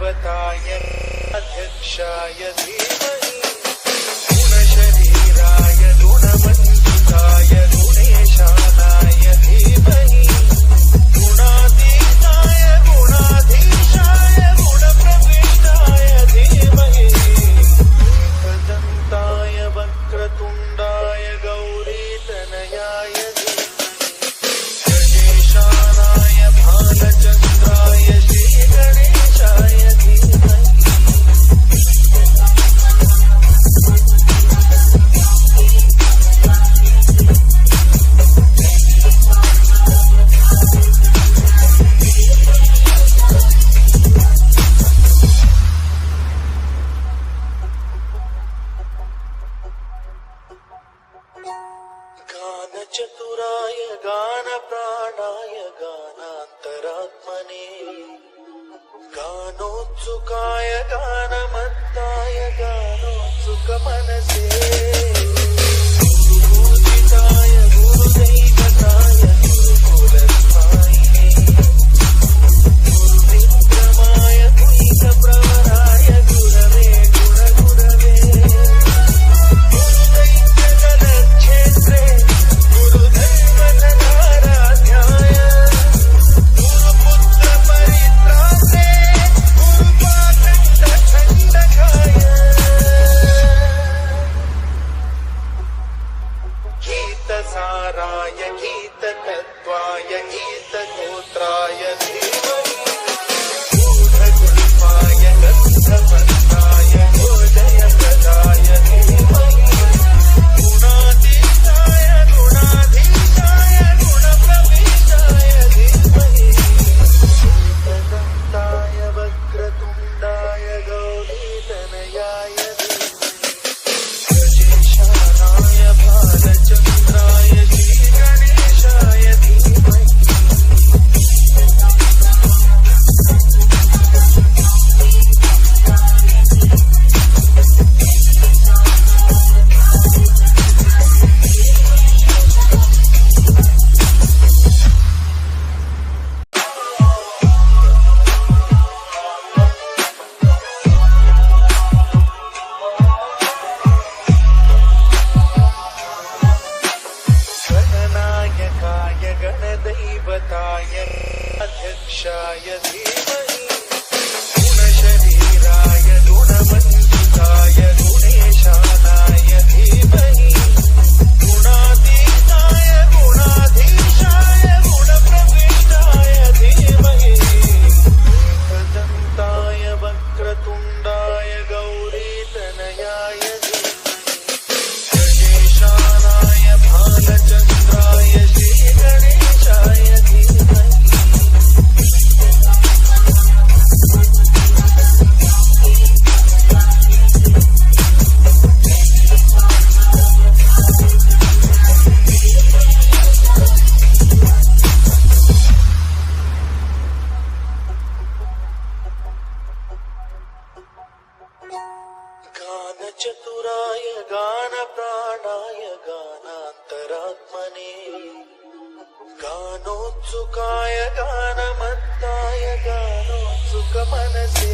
बताय अध्यक्षाय धीमहि చతురాయ గాన ప్రాణాయ గానాంతరాత్మనే గానోత్సుకాయ గానమత్తాయ గానోత్సుక మనసే शायद ही చతురాయ గాన ప్రాణాయ గానాంతరాత్మనే గానోత్సుకాయ గానమత్తాయ గానోత్సుక మనసే